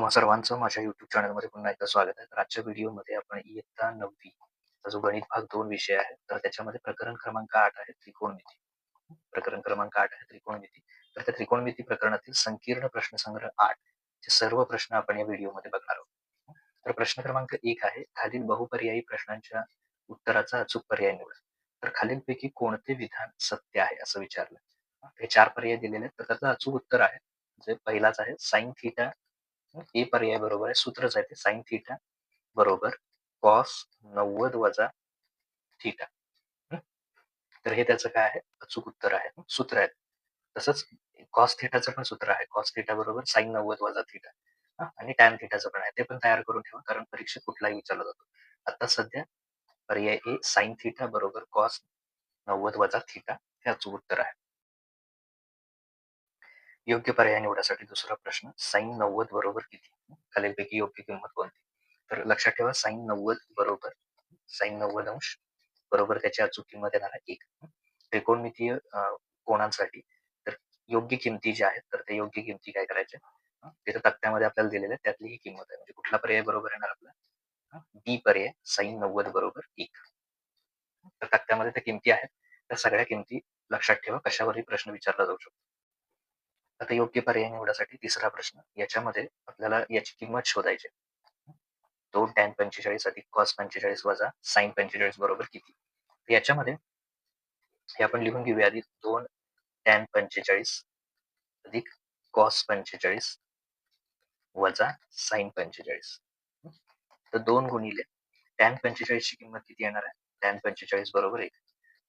तुम्हा सर्वांचं माझ्या युट्यूब चॅनलमध्ये पुन्हा एकदा स्वागत आहे. तर आजच्या व्हिडिओमध्ये आपण इयत्ता नववी जो गणित भाग दोन विषय आहे तर त्याच्यामध्ये प्रकरण क्रमांक आठ आहे त्रिकोणमिती प्रकरण क्रमांक आठ आहे त्रिकोणमिती तर त्या त्रिकोणमिती प्रकरणातील संकीर्ण प्रश्नसंग्रह आठ चे सर्व प्रश्न आपण या व्हिडिओमध्ये बघणार आहोत. तर प्रश्न क्रमांक एक आहे खालील बहुपर्यायी प्रश्नांच्या उत्तराचा अचूक पर्याय निवडा. तर खालीलपैकी कोणते विधान सत्य आहे असं विचारलं? हे चार पर्याय दिलेले आहेत तर त्याचं अचूक उत्तर आहे. जे पहिलाच आहे साईन थिटा ए पर्याय बरोबर आहे. सूत्रच आहे ते साईन थिटा बरोबर कॉस नव्वद वजा थिटा तर हे त्याचं काय आहे? अचूक उत्तर आहे. सूत्र आहे. तसंच कॉस थिटाचं पण सूत्र आहे. कॉस थिटा बरोबर साईन नव्वद वजा थिटा आणि टॅन थिटाचं पण आहे. ते पण तयार करून ठेवा कारण परीक्षेत कुठलाही विचारला जातो. आता सध्या पर्याय ए साईन थिटा बरोबर कॉस नव्वद वजा थिटा हे अचूक उत्तर आहे. योग्य पर्याय निवडासाठी दुसरा प्रश्न साईन नव्वद बरोबर किती? खालीलपैकी योग्य किंमत कोणती? तर लक्षात ठेवा साईन नव्वद बरोबर साईन नव्वद अंश बरोबर त्याची अचूक किंमत येणार आहे एक. त्रिकोणमितीय कोणांसाठी? तर योग्य किमती ज्या आहेत तर त्या योग्य किमती काय करायच्या तिथे तक्त्यामध्ये आपल्याला दिलेल्या त्यातली ही किंमत आहे. म्हणजे कुठला पर्याय बरोबर येणार आपला? बी पर्याय साईन नव्वद बरोबर एक. तर तक्त्यामध्ये त्या किमती आहेत. त्या सगळ्या किमती लक्षात ठेवा कशावरही प्रश्न विचारला जाऊ शकतो. आता योग्य पर्याय निवडासाठी तिसरा प्रश्न याच्यामध्ये आपल्याला याची किंमत शोधायची दोन टॅन पंचेचाळीस अधिक कॉस पंचेचाळीस वजा साईन पंचेचाळीस बरोबर किती? याच्यामध्ये हे आपण लिहून घेऊया आधी. दोन टॅन पंचेचाळीस अधिक कॉस पंचेचाळीस वजा साईन पंचेचाळीस. तर दोन गुणिले टॅन पंचेचाळीसची किंमत किती येणार आहे? टॅन पंचेचाळीस बरोबर एक.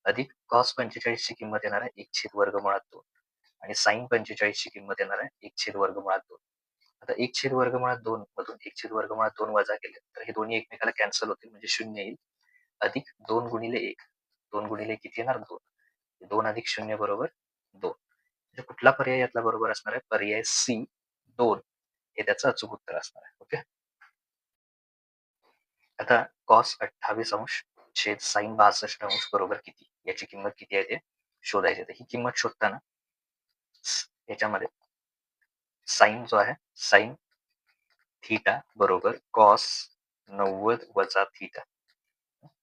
अधिक कॉस पंचेचाळीसची किंमत येणार आहे एक छेद वर्ग मुळात दोन. आणि साईन पंचेचाळीसची किंमत येणार आहे एक छेद वर्ग मुळात दोन. आता एक छेद वर्ग मुळात दोन मधून एक छेद वर्ग मुळात दोन वजा केले तर हे दोन्ही एकमेकाला कॅन्सल होतील म्हणजे शून्य येईल. अधिक दोन गुणिले एक. दोन गुणिले किती येणार? दोन. दोन अधिक शून्य बरोबर दोन. म्हणजे कुठला पर्याय यातला बरोबर असणार आहे? पर्याय सी दोन. हे त्याचं अचूक उत्तर असणार आहे. ओके? आता कॉस अठ्ठावीस अंश छेद साईन बासष्ट अंश बरोबर किती? याची किंमत किती आहे ते शोधायची तर ही किंमत शोधताना याच्यामध्ये साईन जो आहे साईन थीटा बरोबर कॉस नव्वद वजा थीटा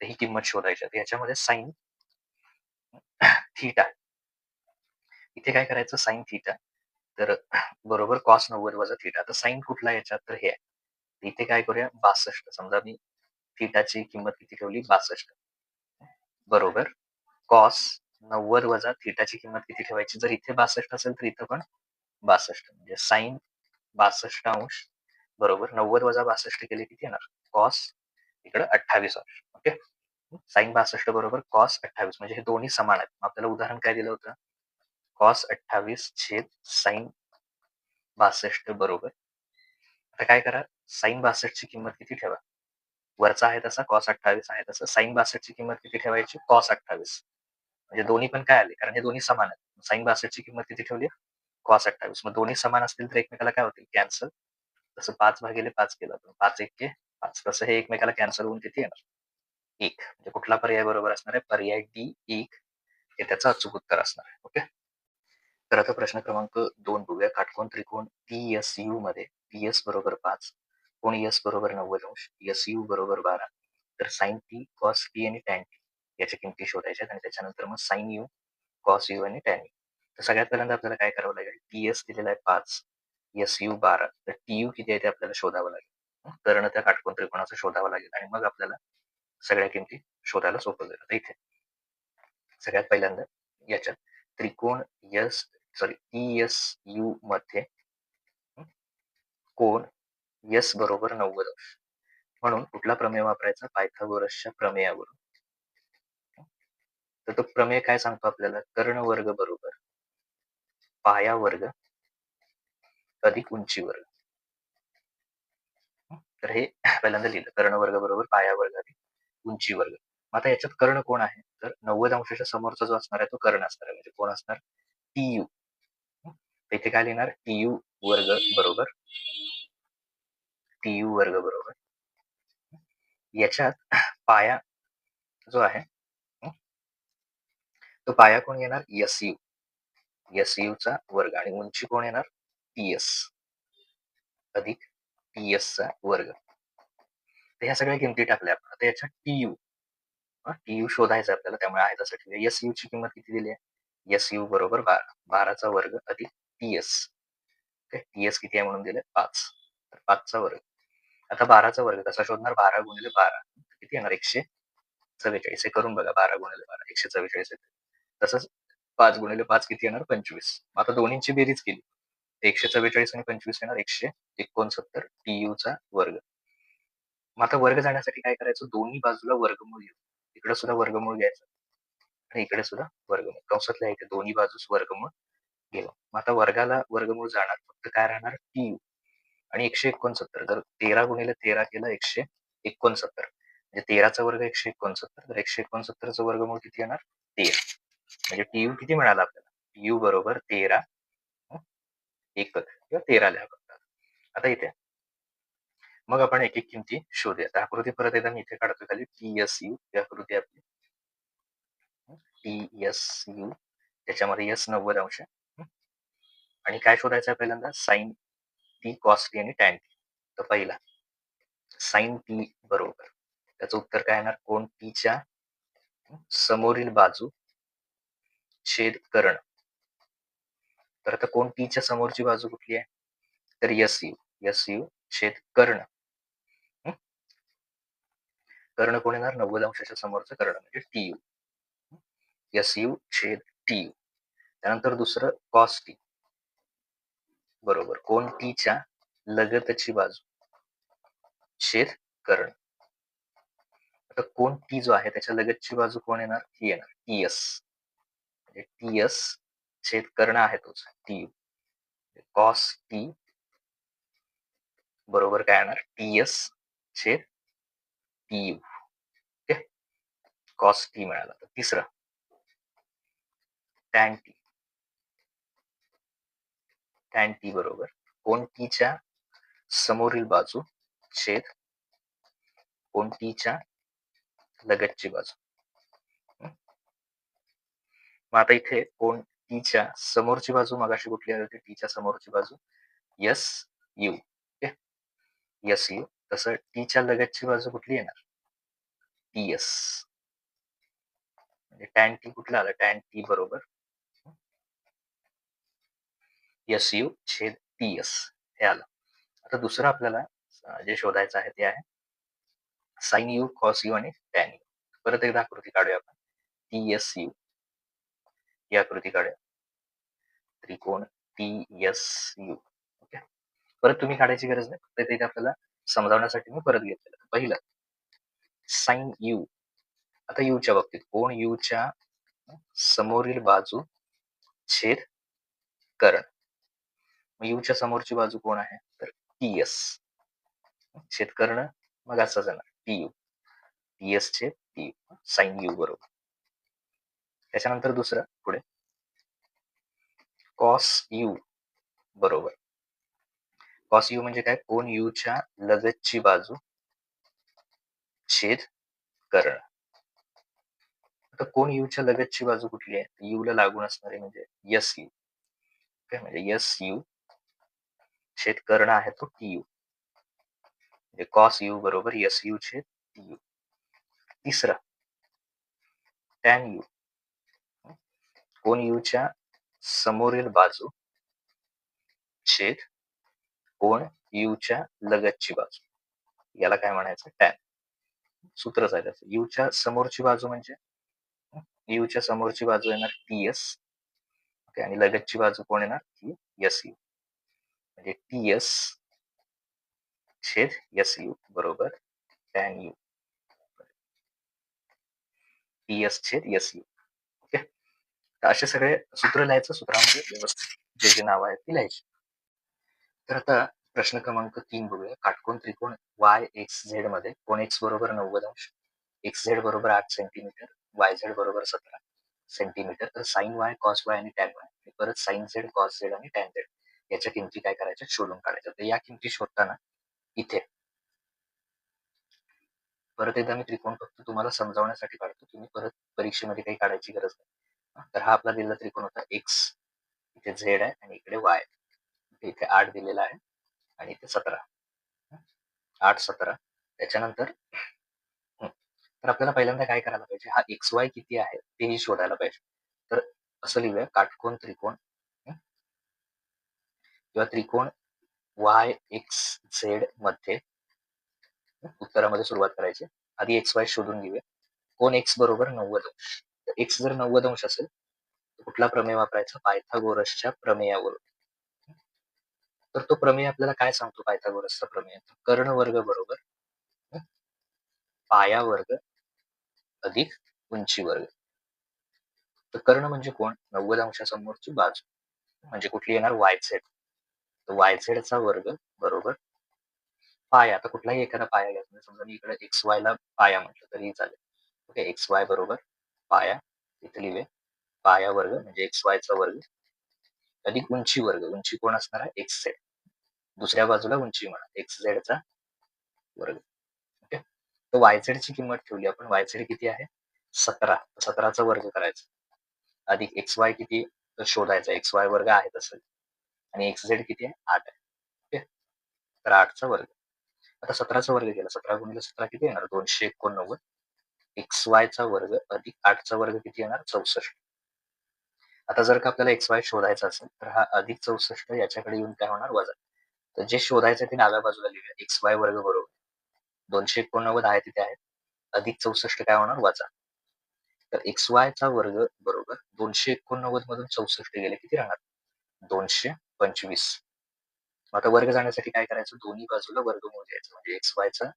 ही किंमत शोधायची याच्यामध्ये साईन थीटा इथे काय करायचं? साईन थीटा तर बरोबर कॉस नव्वद वजा थीटा तर साईन कुठला याच्यात? तर हे आहे. इथे काय करूया? बासष्ट. समजा मी थीटाची किंमत किती ठेवली? बासष्ट. बरोबर. कॉस नव्वद वजा थिटाची किंमत किती ठेवायची? जर इथे बासष्ट असेल तर इथं पण बासष्ट म्हणजे साईन बासष्ट अंश बरोबर नव्वद वजा बासष्ट केले किती येणार? कॉस इकडे अठ्ठावीस अंश ओके? साईन बासष्ट बरोबर कॉस अठ्ठावीस म्हणजे हे दोन्ही समान आहेत. आपल्याला उदाहरण काय दिलं होतं? कॉस अठ्ठावीस छेद साईन बासष्ट बरोबर. आता काय करा? साईन बासष्टची किंमत किती ठेवा? वरचा आहे तसा कॉस अठ्ठावीस आहे तसं. साईन बासष्टची किंमत किती ठेवायची? कॉस अठ्ठावीस. म्हणजे दोन्ही पण काय आले? कारण हे दोन्ही समान आहेत. साईन बासष्टची किंमत किती ठेवली? कॉस अठ्ठावीस. मग दोन्ही समान असतील तर एकमेकाला काय होतील? कॅन्सल. तसं पाच भागिले पाच केलं तर पाच एक के पाच. तसं हे एकमेकाला कॅन्सल होऊन किती येणार? एक. म्हणजे कुठला पर्याय बरोबर असणार आहे? पर्याय डी एक हे त्याचं अचूक उत्तर असणार आहे. ओके? तर आता प्रश्न क्रमांक दोन बघूया. काटकोण त्रिकोण पी एस यू मध्ये पी एस बरोबर पाच कोण एस बरोबर नव्वद अंश? एस यू बरोबर बारा. तर साईन टी कॉस टी आणि टॅन टी याच्या किमती शोधायच्या आणि त्याच्यानंतर मग साईन यू कॉस यू आणि टॅन यू तर सगळ्यात पहिल्यांदा आपल्याला काय करावं लागेल? टी एस दिलेला आहे पाच. एस यू बारा. तर टी यू किती आहे ते आपल्याला शोधावं लागेल. कर्ण त्या काटकोण त्रिकोणाचं शोधावं लागेल आणि मग आपल्याला सगळ्या किमती शोधायला सोपं जाईल. आता इथे. सगळ्यात पहिल्यांदा याच्यात त्रिकोण S sorry T S U मध्ये कोण यस बरोबर नव्वद अंश. म्हणून कुठला प्रमेय वापरायचा? पायथागोरसच्या प्रमेयावरून. तर तो प्रमेय काय सांगतो आपल्याला? कर्ण वर्ग बरोबर. पाया वर्ग अधिक उंची वर्ग. तर हे पहिल्यांदा लिहिलं. कर्ण वर्ग बरोबर पाया वर्ग अधिक उंची वर्ग. आता याच्यात कर्ण कोण आहे? तर नव्वद अंशाच्या समोरचा जो असणार आहे तो कर्ण असणार आहे. म्हणजे कोण असणार? टी यू इथे काय लिहिणार? टी यू वर्ग बरोबर. टी यू वर्ग बरोबर. याच्यात पाया जो आहे तर पाया कोण येणार एस यू. एस चा वर्ग आणि उंची कोण येणार? पीएस अधिक पीएस चा वर्ग. तर ह्या सगळ्या किमती टाकल्या आपण. आता याच्या टीयू टीयू शोधायचा आपल्याला त्यामुळे आहे तसं ठेवूया. एस यू ची किंमत किती दिली आहे? एस यू बरोबर बारा. बाराचा वर्ग अधिक टीएस टीएस किती आहे म्हणून दिले पाच. तर पाचचा वर्ग. आता बाराचा वर्ग कसा शोधणार? बारा गुणिले बारा. किती येणार? एकशे चव्वेचाळीस. हे करून बघा. बारा गुणिले बारा. एकशे चव्वेचाळीस येते तसंच पाच गुणिले पाच किती येणार? पंचवीस. आता दोन्हीची बेरीज केली. एकशे चव्वेचाळीस आणि पंचवीस येणार एकशे एकोणसत्तर टीयू चा वर्ग. मग आता वर्ग जाण्यासाठी काय करायचं? दोन्ही बाजूला वर्गमूळ घेऊ इकडे सुद्धा वर्गमूळ घ्यायचं. आणि इकडे सुद्धा वर्गमूळ. कंसातल्या इथे दोन्ही बाजूस वर्गमूळ गेलो. मग आता वर्गाला वर्गमूळ जाणार. फक्त काय राहणार? टीयू आणि एकशे एकोणसत्तर. जर तेरा गुणिले तेरा केलं एकशे एकोणसत्तर. म्हणजे तेराचा वर्ग एकशे एकोणसत्तर. तर एकशे एकोणसत्तरचं वर्गमूळ किती येणार? तेरा. म्हणजे टीयू किती मिळाला आपल्याला? टीयू बरोबर तेरा. एकक किंवा तेरा लिहा आता इथे. मग आपण एक एक किमती शोधूया आकृती परत एकदा मी इथे काढतो खाली. टी एस यू ही आकृती आपली. टी एस यू त्याच्यामध्ये एस नव्वद अंश. आणि काय शोधायचं पहिल्यांदा? साईन टी कॉस टी आणि टॅन टी तर पहिला. साईन टी बरोबर. त्याचं उत्तर काय येणार? कोण? टीच्या समोरील बाजू छेद करण. तर आता कोण टीच्या समोरची बाजू कुठली आहे? तर यस यू यस यू छेद कर्ण. कर्ण कोण येणार? नव्वद अंशाच्या समोरचं कर्ण म्हणजे टी यू यस यू छेद टी यू त्यानंतर दुसरं कॉस टी बरोबर. कोण टीच्या लगतची बाजू? छेद कर्ण. आता कोण टी जो आहे त्याच्या लगतची बाजू कोण येणार? ही येणार. टी एस म्हणजे टी एस छेद कर्ण आहे तोच टी यू कॉस टी बरोबर काय येणार? टी एस छेद T U. Okay? Cos T मिळाला तर तिसरं. Tan T. टॅन टी बरोबर. कोणतीच्या समोरील बाजू छेद? कोणतीच्या लगतची बाजू? मग आता इथे कोण टीच्या समोरची बाजू मगाशी कुठली आली होती? टीच्या समोरची बाजू. यस यू यस यू तसं टीच्या लगतची बाजू कुठली येणार? टी एस म्हणजे टॅन टी कुठलं आलं? टॅन टी बरोबर. यस यू छेद टी एस हे आलं. आता दुसरं आपल्याला जे शोधायचं आहे ते आहे. साईन यू कॉस यू आणि टॅन यू परत एकदा आकृती काढूया आपण. टी एस यू ही आकृती काढूया त्रिकोण टी एस यू ओके. परत तुम्ही काढायची गरज नाही. फक्त ते आपल्याला समजावण्यासाठी मी परत घेतलेलं पहिलं. साइन यू आता यूच्या बाबतीत. कोण यूच्या समोरील बाजू छेद करण. यूच्या समोरची बाजू कोण आहे? तर टी एस छेद करण मग असं जाणार टी यू टी एस छेद टी यू साईन यू बरोबर. त्याच्यानंतर दुसरं पुढे. कॉस यू बरोबर. कॉस यू म्हणजे काय? कोण यूच्या लगतची बाजू छेद करणं. आता कोण यूच्या लगतची बाजू कुठली आहे? यू ला लागून असणारी म्हणजे यस यू. काय म्हणजे यस यू छेद कर्ण आहे तो टी यू. म्हणजे कॉस यू बरोबर यस यू छेद टी यू. तिसरा टॅन यू. कोण यूच्या समोरील बाजू? छेद कोण यू च्या लगतची बाजू. याला काय म्हणायचं? टॅन. सूत्रच आहे. त्याचं यूच्या समोरची बाजू म्हणजे? यूच्या समोरची बाजू येणार टी एस आणि लगतची बाजू कोण येणार? ती एस यू म्हणजे टी एस छेद एस यू बरोबर टॅन यू. टी एस छेद एस यू असे सगळे सूत्र लिहायचं सूत्रामध्ये व्यवस्थित जे जे नाव आहे ती लिहायची. तर आता प्रश्न क्रमांक तीन बघूया. काटकोण त्रिकोण वाय एक्स झेडमध्ये कोण एक्स बरोबर नव्वद अंश एक्स झेड बरोबर आठ सेंटीमीटर वाय झेड बरोबर सतरा सेंटीमीटर. तर साईन वाय कॉस वाय आणि टॅन वाय परत साईन झेड कॉस झेड आणि टॅन झेड याच्या किमती काय करायच्या शोधून काढायच्या. तर या किमती शोधताना इथे परत एकदा मी त्रिकोण फक्त तुम्हाला समजावण्यासाठी काढतो. तुम्ही परत परीक्षेमध्ये काही काढायची गरज नाही. तर हा आपला दिलेला त्रिकोण होता एक्स इथे झेड आहे आणि इकडे वाय इथे आठ दिलेला आहे आणि इथे सतरा. आठ सतरा. त्याच्यानंतर तर आपल्याला पहिल्यांदा काय करायला पाहिजे? हा एक्स वाय किती आहे? तेही शोधायला पाहिजे. तर असं लिहूया काटकोन त्रिकोण किंवा त्रिकोण वाय एक्स झेडमध्ये उत्तरामध्ये सुरुवात करायची. आधी एक्स वाय शोधून घेऊया. कोण एक्स बरोबर नव्वद अंश? एक्स जर नव्वद अंश असेल तर कुठला प्रमेय वापरायचा? पायथागोरसच्या प्रमेयावरून. तर तो प्रमेय आपल्याला काय सांगतो पायथागोरसचा प्रमेय? कर्ण वर्ग बरोबर पाया वर्ग अधिक उंची वर्ग. तर कर्ण म्हणजे कोण? नव्वद अंशासमोरची बाजू. म्हणजे कुठली येणार? वायझेड तर वायझेडचा वर्ग बरोबर पाया. आता कुठलाही एखादा पाया घ्यायचा समजा मी इकडे एक्स वाय ला पाया म्हटलं तरी चालेल. ओके एक्स वाय बरोबर पाया. इथे लिहिले पाया वर्ग म्हणजे एक्स वायचा वर्ग. अधिक उंची वर्ग. उंची कोण असणार आहे? एक्स झेड दुसऱ्या बाजूला उंची म्हणा. एक्स झेडचा वर्ग. ओके तर वाय ची किंमत ठेवली. आपण वाय झेड किती आहे? सतरा. सतराचा वर्ग करायचा. अधिक एक्स वाय किती शोधायचा. एक्स वाय वर्ग आहे तसं. आणि एक्स झेड किती आहे? आठ आहे. ओके तर आठचा वर्ग. आता सतराचा वर्ग केला. सतरा गुणिले सतरा किती येणार? दोनशे एकोणनव्वद. एक्स वायचा वर्ग अधिक आठचा वर्ग किती येणार? चौसष्ट. आता जर का आपल्याला एक्स वाय शोधायचा असेल तर हा अधिक चौसष्ट याच्याकडे येऊन काय होणार? वजा. तर जे शोधायचं ते डाव्या बाजूला लिहूया. एक्स वाय वर्ग बरोबर. दोनशे एकोणनव्वद आहे तिथे आहे. अधिक चौसष्ट काय होणार? वजा. तर एक्स वायचा वर्ग बरोबर दोनशे एकोणनव्वद मधून चौसष्ट गेले किती राहणार? दोनशे पंचवीस. आता वर्ग जाण्यासाठी काय करायचं? दोन्ही बाजूला वर्गमूळ घ्यायचं. म्हणजे एक्स वायचा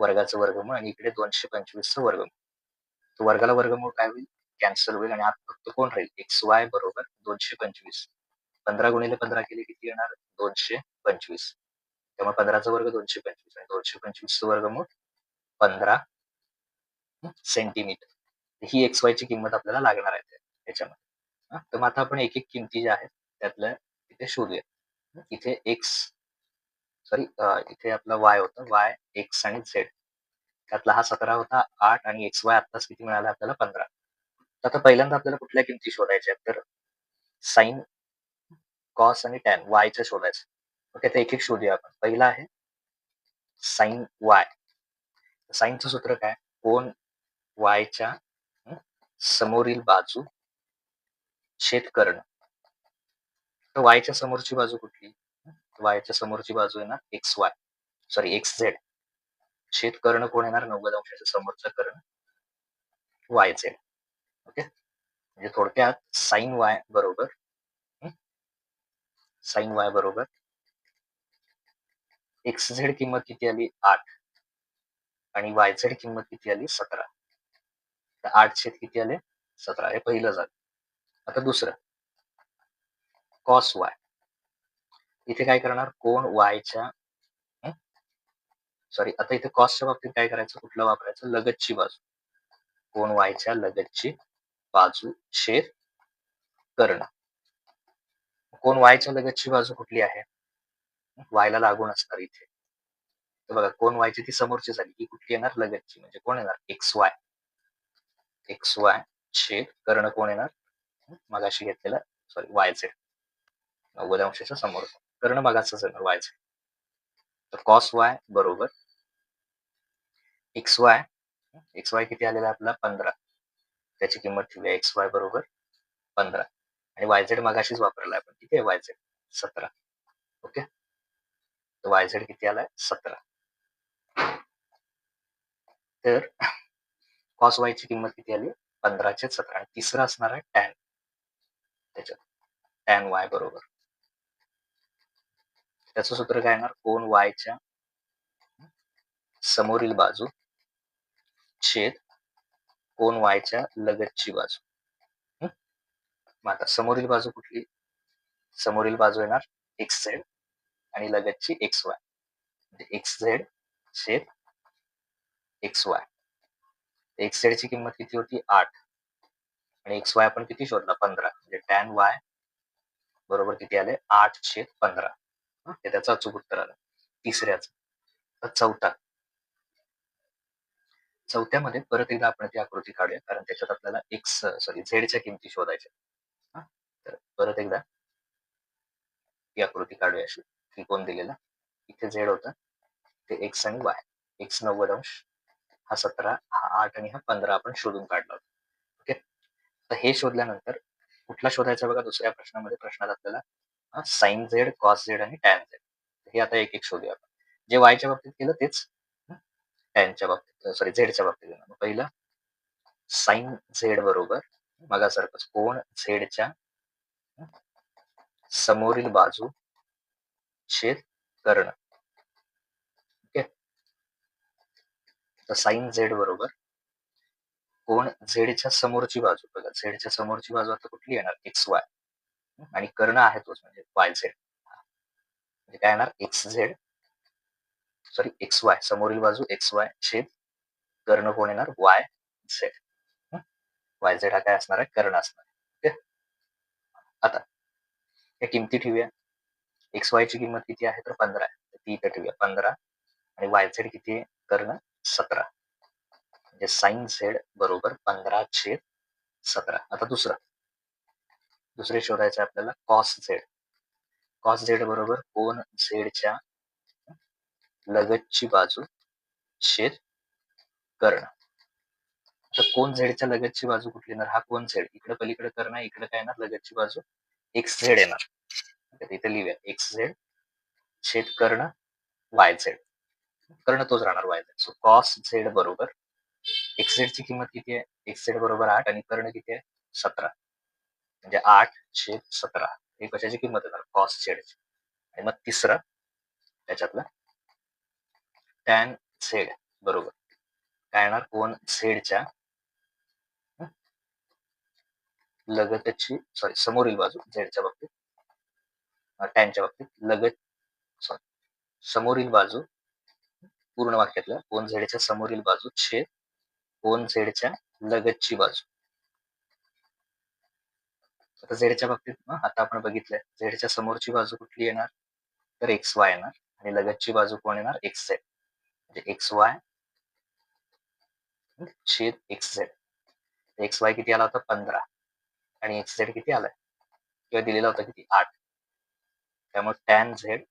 वर्गाचं वर्गमूळ आणि इकडे दोनशे पंचवीसचं वर्गमूळ. तर वर्गाला वर्गमूळ काय होईल? कॅन्सल होईल आणि आत फक्त कोण राहील? एक्स वाय बरोबर दोनशे पंचवीस. पंधरा गुणिले पंधरा केले किती येणार? दोनशे पंचवीस. त्यामुळे पंधराचा वर्ग दोनशे पंचवीस आणि दोनशे पंचवीसचं वर्गमूळ पंधरा सेंटीमीटर. ही एक्स वायची किंमत आपल्याला लागणार आहे त्याच्यामध्ये. तर मग आता आपण एक एक किमती ज्या आहेत त्यातल्या इथे शोधूया. इथे एक्स सॉरी इथे आपला वाय होता. वाय एक्स आणि झेड त्यातला हा सतरा होता आठ आणि एक्स वाय आत्ताच किती मिळाला आपल्याला? पंधरा. आता पहिल्यांदा आपल्याला कुठल्या किमती शोधायच्या तर साईन कॉस आणि टॅन वायचं शोधायचं. ओके तर एक एक शोधूया आपण. पहिला आहे साईन वाय साईनचं सूत्र काय? कोण वायच्या समोरील बाजू छेद करणं. तर वायच्या समोरची बाजू कुठली? वायच्या समोरची बाजू आहे ना X Y sorry X Z छेद कर्ण कोण येणार? नव्वद अंशाच्या समोरचा कर्ण वाय झेड ओके म्हणजे थोडक्यात साईन वाय बरोबर साईन वाय बरोबर एक्स झेड किंमत किती आली? आठ. आणि वाय झेड किंमत किती आली? सतरा. तर आठ छेद किती आले? सतरा. हे पहिलं झालं. आता दुसरं. कॉस वाय इथे काय करणार? कोण वायच्या सॉरी आता इथे कॉस्टच्या बाबतीत काय करायचं? कुठलं वापरायचं? लगतची बाजू. कोण वायच्या लगतची बाजू शेर कर्ण. कोण वायच्या लगतची बाजू कुठली आहे? वायला लागून असणार इथे. तर बघा कोण वायची ती समोरची झाली ही कुठली येणार? लगतची. म्हणजे कोण येणार? एक्स वाय एक्स वाय शेर कर्ण कोण येणार? मगाशी घेतलेलं सॉरी वाय झेड नव्वद अंशाच्या समोर. करणं मगाच येणार वाय झेड तर कॉस वाय बरोबर एक्स वाय एक्स वाय किती आलेला आपला? पंधरा. त्याची किंमत ठेवूया एक्स वाय बरोबर पंधरा. आणि वाय झेड मगाशीच वापरला आपण ठीक आहे? वाय झेड सतरा. ओके? तर वाय झेड किती आलाय? सतरा. तर कॉस वायची किंमत किती आली? पंधराचे सतरा. आणि तिसरा असणार आहे टॅन त्याच्यात. टॅन वाय बरोबर. त्याचं सूत्र काय येणार? कोण वायच्या समोरील बाजू छेद कोण वायच्या लगतची बाजू. मग आता समोरील बाजू कुठली? समोरील बाजू येणार एक्स झेड आणि लगतची एक्स वाय म्हणजे एक्स झेड छेद एक्स वाय एक्स झेड ची किंमत किती होती? आठ. आणि एक्स वाय आपण किती शोधला? पंधरा. म्हणजे टॅन वाय बरोबर किती आले? आठ छेद पंधरा. हे त्याचं अचूक उत्तर आलं. तिसऱ्याच चौथा. चौथ्यामध्ये परत एकदा आपण ती आकृती काढूया कारण त्याच्यात आपल्याला एक्स सॉरी झेडच्या किमती शोधायच्या तर परत एकदा ती आकृती काढूया अशी. त्रिकोण दिलेला? इथे झेड होता. ते एक्स आणि वाय एक्स नव्वद अंश हा सतरा हा आठ आणि हा पंधरा आपण शोधून काढला ओके? तर हे शोधल्यानंतर कुठला शोधायचा बघा? दुसऱ्या प्रश्नामध्ये प्रश्नात आपल्याला साईन झेड कॉस झेड आणि टॅन झेड हे आता एक एक शोधूया आपण. जे वायच्या बाबतीत केलं तेच टॅनच्या बाबतीत सॉरी झेडच्या बाबतीत पहिलं साईन झेड बरोबर मगासारखंच कोण झेडच्या समोरील बाजू छेद कर्ण. ओके? तर साईन झेड बरोबर कोण झेडच्या समोरची बाजू बघा झेडच्या समोरची बाजू आता कुठली येणार? एक्स वाय आणि कर्ण आहे तोच म्हणजे वाय झेड म्हणजे काय येणार? X Z sorry X Y समोरील बाजू एक्स वाय छेद कर्ण कोण येणार? वाय झेड वाय झेड हा काय असणार आहे? कर्ण असणार आहे. आता या किमती ठेवूया. एक्स वाय ची किंमत किती आहे? तर पंधरा आहे. ती इथं ठेवूया. पंधरा आणि वाय झेड किती आहे? कर्ण सतरा. म्हणजे साईन झेड बरोबर पंधरा छेद सतरा. आता दुसरा. दुसरे शोधायचे आपल्याला. कॉस झेड कॉस झेड बरोबर कोण झेडच्या लगतची बाजू छेद कर्ण. तर कोण झेडच्या लगतची बाजू कुठली येणार? हा कोण झेड इकडे पलीकडे कर्ण इकडे काय येणार? लगतची बाजू एक्स झेड येणार. इथे लिहूया. एक्स झेड छेद कर्ण वाय झेड कर्ण तोच राहणार Y Z so cos Z बरोबर एक्स झेड ची किंमत किती आहे? एक्स झेड बरोबर आठ आणि कर्ण किती आहे? सतरा. म्हणजे आठ छेद सतरा. ही कशाची किंमत येणार? कॉस झेडची आणि मग तिसरं त्याच्यातलं टॅन झेड बरोबर. काय येणार? कोण झेडच्या लगतची सॉरी समोरील बाजू झेडच्या बाबतीत. टॅनच्या बाबतीत. लगत सॉरी समोरील बाजू पूर्ण वाक्यातल्या कोण झेडच्या समोरील बाजू छेद कोण झेडच्या लगतची बाजू. आता झेडच्या बाबतीत आता आपण बघितलंय झेडच्या समोरची बाजू कुठली येणार? तर एक्स वाय येणार आणि लगतची बाजू कोण येणार? एक्स झेड म्हणजे एक्स वाय छेद एक्स झेड एक्स वाय किती आला होता? पंधरा. आणि एक्स झेड किती आलाय? किंवा दिलेला होता किती? आठ. त्यामुळे टॅन झेड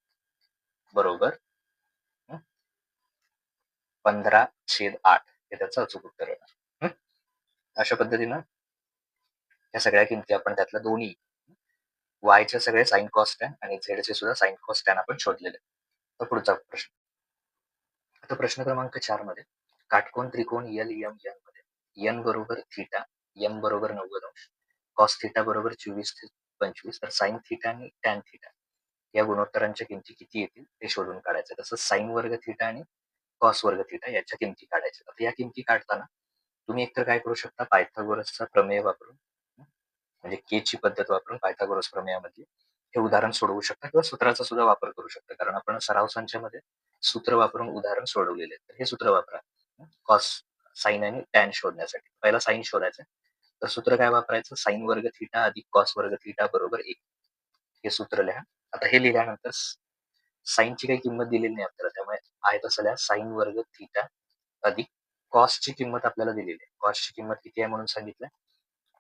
बरोबर पंधरा छेद आठ हे त्याचं अचूक उत्तर येणार अशा पद्धतीनं या सगळ्या किमती आपण त्यातल्या दोन्ही वायचे सगळे साईन कॉस्ट आणि झेडचे सुद्धा साईन कॉस्ट आपण शोधलेले तर पुढचा प्रश्न. आता प्रश्न क्रमांक चारमध्ये काटकोण त्रिकोण एल एम एनमध्ये एन बरोबर थिटा एम बरोबर नव्वद अंश कॉस थिटा बरोबर चोवीस ते पंचवीस तर साईन थिटा आणि टॅन थिटा या गुणोत्तरांच्या किमती किती येतील ते शोधून काढायचं तसंच साईन वर्ग थिटा आणि कॉस वर्ग थिटा याच्या किमती काढायच्या आता या किमती काढताना तुम्ही एकतर काय करू शकता? पायथागोरसचा प्रमेय वापरून म्हणजे के ची पद्धत वापरून पायथागोरस प्रमेयामध्ये हे उदाहरण सोडवू शकता किंवा सूत्राचा सुद्धा वापर करू शकता. कारण आपण सराव संचामध्ये सूत्र वापरून उदाहरण सोडवलेले तर हे सूत्र वापरा. कॉस साईन आणि टॅन शोधण्यासाठी. पहिला साईन शोधायचं तर सूत्र काय वापरायचं? साईन वर्ग थिटा अधिक कॉस वर्ग थिटा बरोबर एक. हे सूत्र लिहा. आता हे लिहिल्यानंतर साईनची काही किंमत दिलेली नाही आपल्याला. त्यामुळे आहे तसं लिहा साईन वर्ग थिटा अधिक कॉस्टची किंमत आपल्याला दिलेली आहे. कॉस्टची किंमत किती आहे म्हणून सांगितलं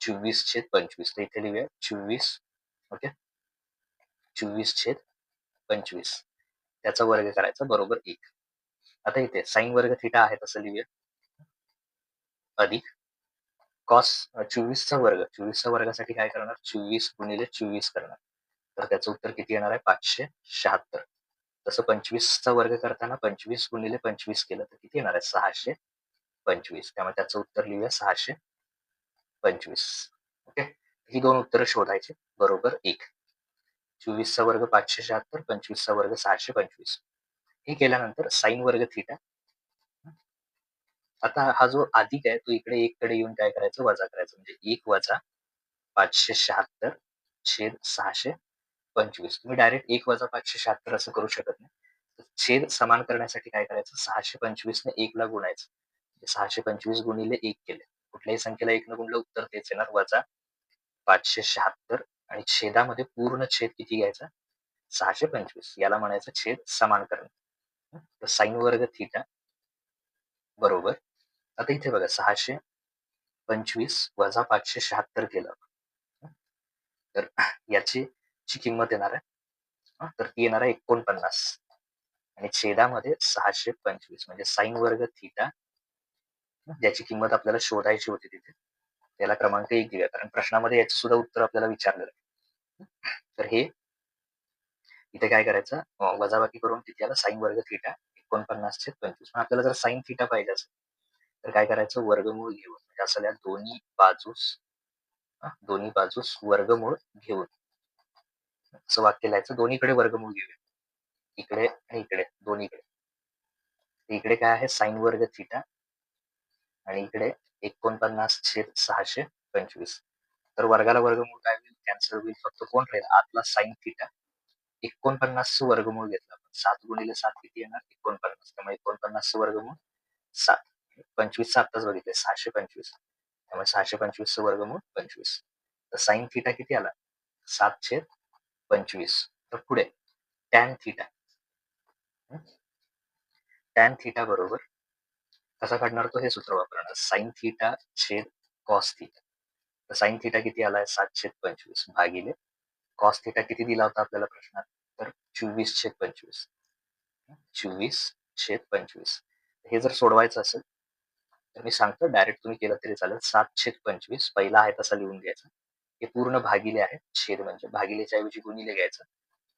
चोवीस छेद पंचवीस. तर इथे लिहूया. चोवीस ओके? चोवीस छेद पंचवीस. त्याचा वर्ग करायचा बरोबर एक. आता इथे साईन वर्ग थिटा आहे तसं लिहूया. अधिक कॉस चोवीसचा वर्ग. चोवीसच्या वर्गासाठी काय करणार? चोवीस गुणिले चोवीस करणार. तर त्याचं उत्तर किती येणार आहे? पाचशे शहात्तर. तसं पंचवीसचा वर्ग करताना पंचवीस गुणिले पंचवीस केलं तर किती येणार आहे? सहाशे पंचवीस. त्यामुळे त्याचं उत्तर लिहूया सहाशे पंचवीस. ओके? ही दोन उत्तरं शोधायची. बरोबर एक. चोवीसचा वर्ग पाचशे शहात्तर पंचवीसचा वर्ग सहाशे पंचवीस. हे केल्यानंतर साईन वर्ग थिटा. आता हा जो अधिक आहे तो इकडे एक कडे येऊन काय करायचं? वजा करायचं. म्हणजे एक वजा पाचशे शहात्तर छेद सहाशे पंचवीस. तुम्ही डायरेक्ट एक वजा पाचशे शहात्तर असं करू शकत नाही. छेद समान करण्यासाठी काय करायचं? सहाशे पंचवीस ने एक ला गुणायचं. म्हणजे सहाशे पंचवीस गुणिले एक केले. कुठल्याही संख्येला एक न कुठलं उत्तर तेच येणार वजा पाचशे शहात्तर आणि छेदामध्ये पूर्ण छेद किती घ्यायचा? सहाशे पंचवीस. याला म्हणायचं छेद समान करणे. तर साईन वर्ग थिटा बरोबर. आता इथे बघा सहाशे पंचवीस वजा पाचशे शहात्तर केलं. तर याची ची किंमत येणार आहे. तर ती येणार आहे एकोणपन्नास. आणि छेदामध्ये सहाशे पंचवीस. म्हणजे साईन वर्ग थिटा ज्याची किंमत आपल्याला शोधायची होती तिथे. त्याला क्रमांक एक दिला. कारण प्रश्नामध्ये याचं सुद्धा उत्तर आपल्याला विचारलेलं आहे तर हे इथे काय करायचं? वजाबाकी करून तिथे याला साईन वर्ग थिटा एकोणपन्नासशे पंचवीस. पण आपल्याला जर साईन थिटा पाहिजे असेल तर काय करायचं? वर्गमूळ घेऊन. म्हणजे असं दोन्ही बाजूस दोन्ही बाजूस वर्गमूळ घेऊन. असं वाक्य लिहायचं. दोन्हीकडे वर्गमूळ घेऊया. इकडे आणि इकडे. दोन्हीकडे. इकडे काय आहे? साईन वर्ग थिटा आणि इकडे एकोणपन्नास छेद सहाशे पंचवीस. तर वर्गाला वर्गमूळ काय होईल? कॅन्सल होईल. फक्त कोण राहील? आतला साईन थिटा एकोणपन्नास वर्गमूळ घेतला सात गुणिले सात किती येणार? एकोणपन्नास. त्यामुळे एकोणपन्नास वर्गमूळ सात. पंचवीस आत्ताच बघितले. सहाशे पंचवीस. त्यामुळे सहाशे पंचवीस वर्गमूळ पंचवीस. तर साईन थिटा किती आला? सात छेद पंचवीस. तर पुढे. टॅन थिटा टॅन थिटा बरोबर कसा काढणार तो हे सूत्र वापरणार. साईन थिटा छेद कॉस थिटा. तर साईन थिटा किती आलाय? सातशे पंचवीस भागिले कॉस थिटा किती दिला होता आपल्याला प्रश्नात? तर चोवीस छेद पंचवीस. चोवीस छेद पंचवीस. हे जर सोडवायचं असेल तर मी सांगतो डायरेक्ट तुम्ही केलं तरी चालेल. सात छेद पंचवीस पहिला आहे तसा लिहून घ्यायचा. हे पूर्ण भागिले आहे छेद म्हणजे भागिलेच्या ऐवजी गुणिले घ्यायचं.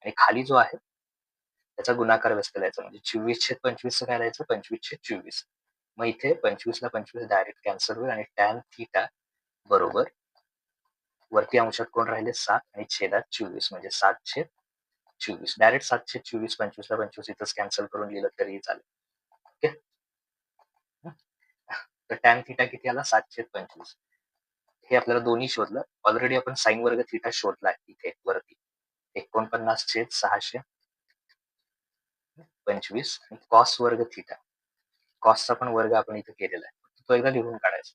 आणि खाली जो आहे त्याचा गुणाकार व्यस्त लिहायचा म्हणजे चोवीस छेद पंचवीस काय लिहायचं? पंचवीस छेद चोवीस. मग इथे पंचवीस ला पंचवीस डायरेक्ट कॅन्सल होईल आणि टॅन थिटा बरोबर वरती अंशात कोण राहिले? सात आणि छेदात चोवीस म्हणजे सात छेद चोवीस. डायरेक्ट सातशे चोवीस पंचवीस ला पंचवीस इथंच कॅन्सल करून लिहिलं तरीही चालेल. ओके? तर टॅन थिटा किती आला? सातशे पंचवीस. हे आपल्याला दोन्ही शोधलं. ऑलरेडी आपण साईन वर्ग थिटा शोधला इथे वरती. एकोणपन्नास छेद सहाशे पंचवीस कॉस वर्ग थिटा कॉस्टचा पण वर्ग आपण इथे केलेला आहे. तो एकदा लिहून काढायचा.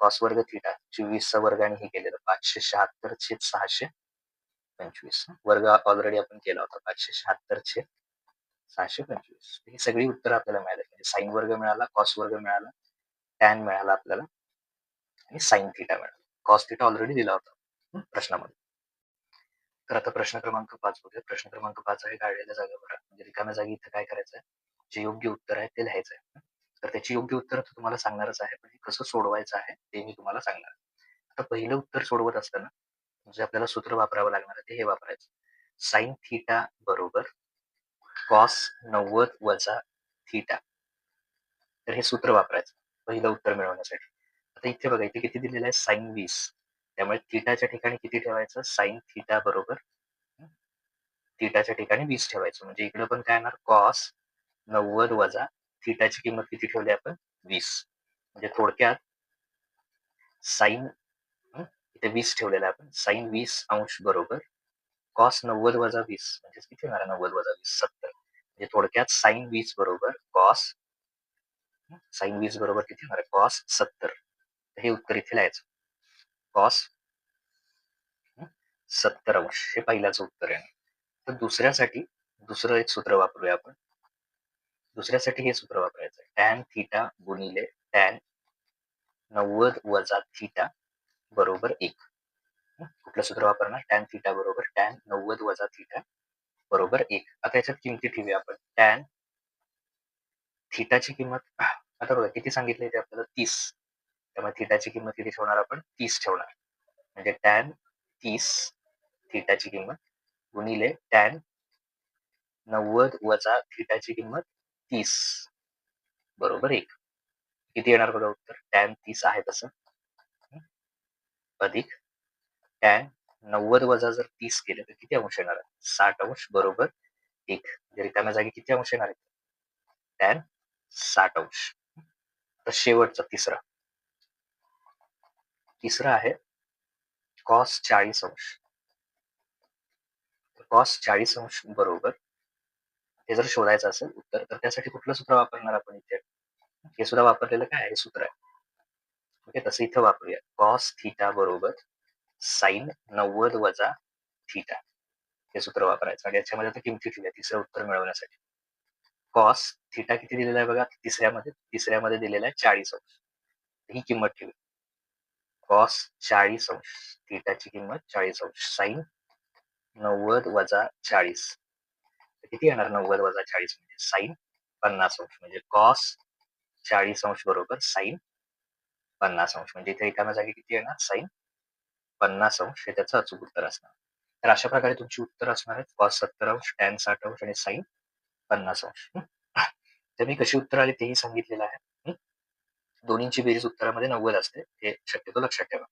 कॉस वर्ग थिटा चोवीसचा वर्ग आणि हे केलेलं पाचशे शहात्तर छेद सहाशे पंचवीस. वर्ग ऑलरेडी आपण केला होता पाचशे शहात्तर छेद सहाशे पंचवीस. ही सगळी उत्तर आपल्याला मिळाली. म्हणजे साईन वर्ग मिळाला कॉस वर्ग मिळाला टॅन मिळाला आपल्याला आणि साईन थिटा मिळाला. कॉस थिटा ऑलरेडी दिला होता प्रश्नामध्ये. तर आता प्रश्न क्रमांक पाच बघूया. प्रश्न क्रमांक पाच आहे काढलेल्या जागेवर. म्हणजे रिकाम्या जागी इथं काय करायचं आहे जे योग्य उत्तर आहे ते लिहायचं आहे. तर त्याची योग्य उत्तर तुम्हाला सांगणारच आहे पण हे कसं सोडवायचं आहे ते मी तुम्हाला सांगणार आता पहिलं उत्तर सोडवत असताना म्हणजे आपल्याला सूत्र वापरावं लागणार आहे ते हे वापरायचं. साईन थिटा बरोबर कॉस नव्वद वजा थिटा तर हे सूत्र वापरायचं पहिलं उत्तर मिळवण्यासाठी. आता इथे बघा इथे किती दिलेलं आहे? साईन वीस. त्यामुळे थिटाच्या ठिकाणी किती ठेवायचं? साईन थिटा बरोबर थिटाच्या ठिकाणी वीस ठेवायचं. म्हणजे इकडे पण काय येणार? कॉस नव्वद वजा थिटाची किंमत किती ठेवली आपण? वीस. म्हणजे थोडक्यात साईन इथे वीस ठेवलेला आपण. साईन वीस अंश बरोबर. कॉस नव्वद वजा वीस. म्हणजे किती होणार नव्वद वजा वीस? सत्तर. म्हणजे थोडक्यात साईन वीस बरोबर कॉस साईन वीस बरोबर किती होणार कॉस सत्तर. हे उत्तर इथे लिहायचं. कॉस सत्तर अंश. हे पहिल्याचं उत्तर आहे. तर दुसऱ्यासाठी दुसरं एक सूत्र वापरूया आपण. दुसऱ्यासाठी हे सूत्र वापरायचं टॅन थिटा गुणिले टॅन नव्वद वजा थिटा बरोबर एक. कुठलं सूत्र वापरणार? टॅन थिटा बरोबर टॅन नव्वद वजा थिटा बरोबर एक. आता याच्यात किमती ठेवूया आपण. टॅन थिटाची किंमत आता बघा किती सांगितले ते आपल्याला? तीस. त्यामुळे थिटाची किंमत किती ठेवणार आपण? तीस ठेवणार. म्हणजे टॅन तीस थिटाची किंमत गुणिले टॅन नव्वद वजा थिटाची किंमत तीस. बरोबर एक. किती येणार बघा उत्तर? टॅन तीस आहे तसं. अधिक. टॅन नव्वद वजा जर तीस केले तर किती अंश येणार? आहे साठ अंश. बरोबर. एक. म्हणजे रिकाम्या जागी किती अंश येणार आहे टॅन साठ अंश. तर शेवटचा तिसरा. तिसरा आहे कॉस चाळीस अंश. कॉस चाळीस अंश बरोबर. हे जर शोधायचं असेल उत्तर तर त्यासाठी कुठलं सूत्र वापरणार आपण इथे? हे सुद्धा वापरलेलं काय आहे? सूत्र आहे. ओके तसं इथं वापरूया. कॉस थिटा बरोबर साईन नव्वद वजा थिटा. हे सूत्र वापरायचं. आणि याच्यामध्ये आता किमती ठेवल्या तिसरं उत्तर मिळवण्यासाठी. कॉस थिटा किती दिलेला आहे बघा? तिसऱ्यामध्ये तिसऱ्यामध्ये दिलेला आहे चाळीस अंश. ही किंमत ठेवी. कॉस चाळीस अंश. थिटाची किंमत चाळीस अंश. साईन नव्वद वजा चाळीस. किती येणार नव्वद वजा चाळीस म्हणजे साईन? पन्नास अंश म्हणजे कॉस चाळीस अंश बरोबर साईन. पन्नास अंश म्हणजे इथे रिकाम्या जागी किती येणार? साईन. पन्नास अंश हे त्याचं अचूक उत्तर असणार. तर अशा प्रकारे तुमची उत्तर असणार आहेत. कॉस सत्तर अंश टॅन साठ अंश आणि साईन पन्नास अंश. तर मी कशी उत्तर आली तेही सांगितलेलं आहे. दोन्हींची बेरीज उत्तरामध्ये नव्वद असते. हे शक्यतो लक्षात ठेवा.